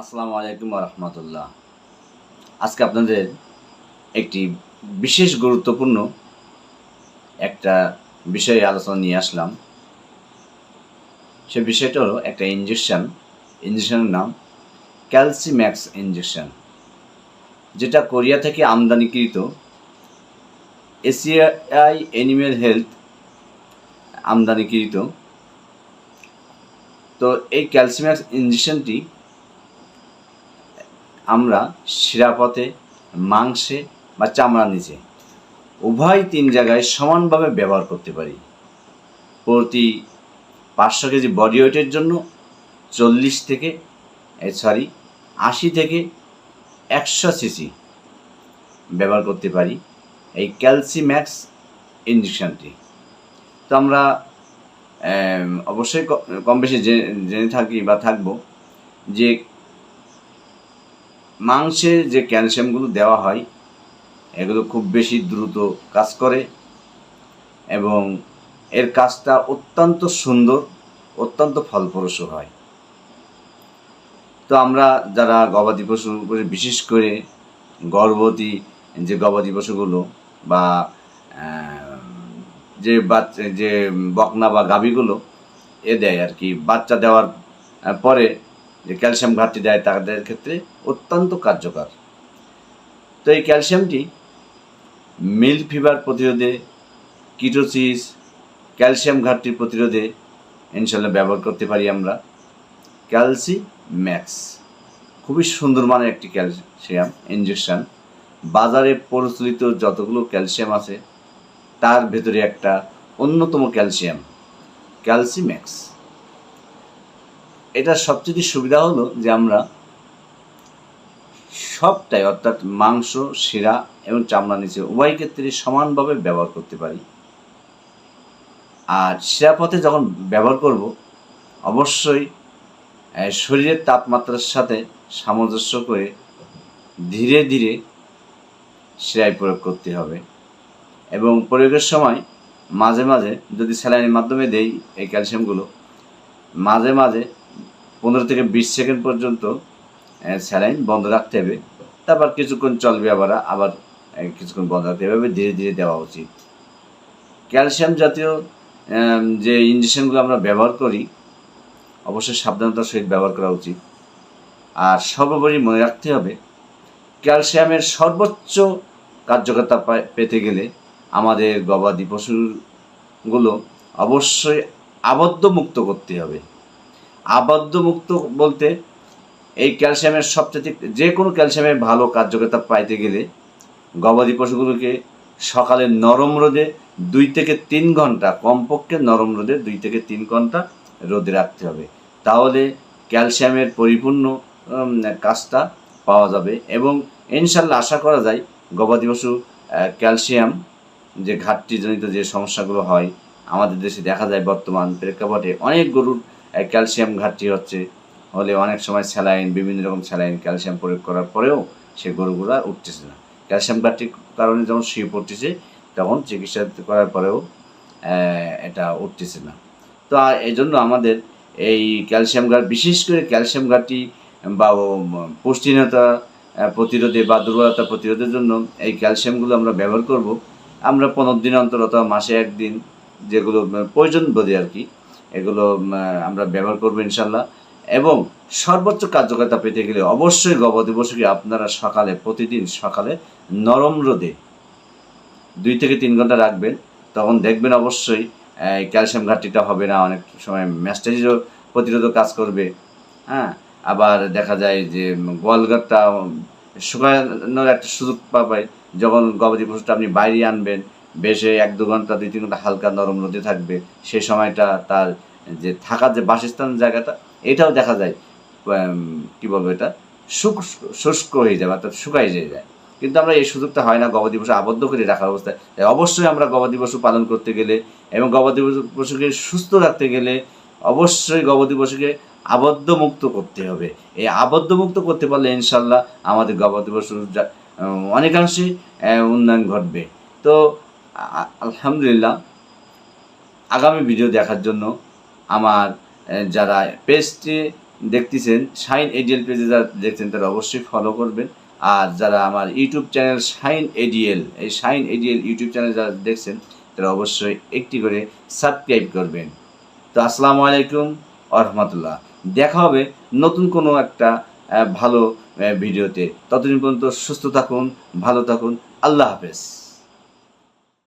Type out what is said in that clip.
আসসালামু আলাইকুম রহমতুল্লাহ। আজকে আপনাদের একটি বিশেষ গুরুত্বপূর্ণ একটা বিষয়ে আলোচনা নিয়ে আসলাম। সে বিষয়টা হলো একটা ইঞ্জেকশন ইঞ্জেকশনের নাম ক্যালসিম্যাক্স ইঞ্জেকশন যেটা কোরিয়া থেকে আমদানিকৃত এসিআই অ্যানিমেল হেলথ আমদানিকৃত। তো এই ক্যালসিম্যাক্স ইঞ্জেকশনটি আমরা শিরাপথে, মাংসে বা চামড়ার নিচে উভয় তিন জায়গায় সমানভাবে ব্যবহার করতে পারি। প্রতি পাঁচশো কেজি বডি ওয়েটের জন্য চল্লিশ থেকে সরি আশি থেকে একশো সিসি ব্যবহার করতে পারি এই ক্যালসিম্যাক্স ইঞ্জেকশনটি তো আমরা অবশ্যই কম বেশি জেনে থাকি বা থাকব যে মাংসে যে ক্যালসিয়ামগুলো দেওয়া হয়, এগুলো খুব বেশি দ্রুত কাজ করে এবং এর কাজটা অত্যন্ত সুন্দর, অত্যন্ত ফলপ্রসূ হয়। তো আমরা যারা গবাদি পশু বিশেষ করে গর্ভবতী যে গবাদি পশুগুলো বা যে বাচ্চা, যে বকনা বা গাভীগুলো, এ দেয় আর কি। বাচ্চা দেওয়ার পরে যে ক্যালসিয়াম ঘাটতি দেয় তাদের ক্ষেত্রে অত্যন্ত কার্যকর। তো এই ক্যালসিয়ামটি মিল ফিভার প্রতিরোধে, কিটোসিস, ক্যালসিয়াম ঘাটতি প্রতিরোধে ইনশাল্লাহ ব্যবহার করতে পারি আমরা। ক্যালসি ম্যাক্স। খুবই সুন্দর মানের একটি ক্যালসিয়াম ইঞ্জেকশন বাজারে প্রচলিত যতগুলো ক্যালসিয়াম আছে, তার ভেতরে একটা অন্যতম ক্যালসিয়াম ক্যালসিম্যাক্স এটার সবচেয়ে সুবিধা হলো যে আমরা সবটাই, অর্থাৎ মাংস, শিরা এবং চামড়া নিচে উভয় ক্ষেত্রে সমানভাবে ব্যবহার করতে পারি। আর শিরা পথে যখন ব্যবহার করব, অবশ্যই শরীরের তাপমাত্রার সাথে সামঞ্জস্য করে ধীরে ধীরে শিরায় প্রয়োগ করতে হবে। এবং প্রয়োগের সময় মাঝে মাঝে যদি স্যালাইনের মাধ্যমে দেই এই ক্যালসিয়ামগুলো, মাঝে মাঝে পনেরো থেকে বিশ সেকেন্ড পর্যন্ত স্যালাইন বন্ধ রাখতে হবে। তারপর কিছুক্ষণ চলবে আবার আবার কিছুক্ষণ বন্ধ রাখতে হবে। ধীরে ধীরে দেওয়া উচিত। ক্যালসিয়াম জাতীয় যে ইঞ্জেকশনগুলো আমরা ব্যবহার করি, অবশ্যই সাবধানতার সহিত ব্যবহার করা উচিত। আর সর্বোপরি মনে রাখতে হবে, ক্যালসিয়ামের সর্বোচ্চ কার্যকতা পেতে গেলে আমাদের গবাদি পশুগুলো অবশ্যই আবদ্ধ মুক্ত করতে হবে। আবদ্ধ মুক্ত বলতে এই ক্যালসিয়ামের সবচেয়ে যে কোনো ক্যালসিয়ামের ভালো কার্যকতা পাইতে গেলে গবাদি পশুগুলোকে সকালে নরম রোদে দুই থেকে তিন ঘণ্টা, কমপক্ষে নরম রোদে দুই থেকে তিন ঘণ্টা রোদে রাখতে হবে। তাহলে ক্যালসিয়ামের পরিপূর্ণ কাজটা পাওয়া যাবে এবং ইনশাল্লাহ আশা করা যায় গবাদি পশু ক্যালসিয়াম যে ঘাটতিজনিত যে সমস্যাগুলো হয় আমাদের দেশে দেখা যায় বর্তমান প্রেক্ষাপটে অনেক গরুর ক্যালসিয়াম ঘাটতি হচ্ছে। হলে অনেক সময় স্যালাইন, বিভিন্ন রকম স্যালাইন ক্যালসিয়াম প্রয়োগ করার পরেও সে গরুগুলো উঠতেছে না। ক্যালসিয়াম ঘাটতির কারণে যখন শুয়ে পড়তেছে, তখন চিকিৎসা করার পরেও এটা উঠতেছে না। তো এই জন্য আমাদের এই ক্যালসিয়াম ঘাট, বিশেষ করে ক্যালসিয়াম ঘাটতি বা পুষ্টিহীনতা প্রতিরোধে বা দুর্বলতা প্রতিরোধের জন্য এই ক্যালসিয়ামগুলো আমরা ব্যবহার করব। আমরা পনেরো দিন অন্তর অথবা মাসে একদিন যেগুলো প্রয়োজন বোধে আর কি এগুলো আমরা ব্যবহার করব ইনশাল্লাহ এবং সর্বোচ্চ কার্যকারিতা পেতে গেলে অবশ্যই গবাদি পশুকে আপনারা সকালে, প্রতিদিন সকালে নরম রোদে দুই থেকে তিন ঘণ্টা রাখবেন। তখন দেখবেন অবশ্যই ক্যালসিয়াম ঘাটতিটা হবে না, অনেক সময় ম্যাস্টাইজও প্রতিরোধক কাজ করবে। হ্যাঁ আবার দেখা যায় যে গোয়ালঘাটটা শুকানোর একটা সুযোগ পাবে যখন গবাদি পশুটা আপনি বাইরে আনবেন বেশে এক দু ঘণ্টা, দুই তিন ঘণ্টা হালকা নরম রোদে থাকবে। সে সময়টা তার যে থাকার যে বাসস্থান জায়গাটা, এটাও দেখা যায় কি বলব এটা? শুক, শুষ্ক হয়ে যাবে অর্থাৎ শুকাই যেয়ে যায়। কিন্তু আমরা এই সুযোগটা হয় না গবাদি পশু আবদ্ধ করে রাখার অবস্থায়। তাই অবশ্যই আমরা গবাদি পশু পালন করতে গেলে এবং গবাদি পশু- পশুকে সুস্থ রাখতে গেলে অবশ্যই গবাদি পশুকে আবদ্ধ মুক্ত করতে হবে। এই আবদ্ধ মুক্ত করতে পারলে ইনশাল্লাহ আমাদের গবাদি পশুর অনেকাংশেই উন্নয়ন ঘটবে। তো আলহামদুলিল্লাহ, আগামী ভিডিও দেখার জন্য আমার যারা পেজটি দেখতেছেন শাইন এডিএল পেজে যারা দেখছেন, তারা অবশ্যই ফলো করবেন। আর যারা আমার ইউটিউব চ্যানেল শাইন এডিএল এই শাইন এডিএল ইউটিউব চ্যানেল যারা দেখছেন, তারা অবশ্যই একটি করে সাবস্ক্রাইব করবেন। তো আসসালামু আলাইকুম আরহামতুল্লাহ দেখা হবে নতুন কোনো একটা ভালো ভিডিওতে ততদিন পর্যন্ত সুস্থ থাকুন, ভালো থাকুন। আল্লাহ হাফেজ।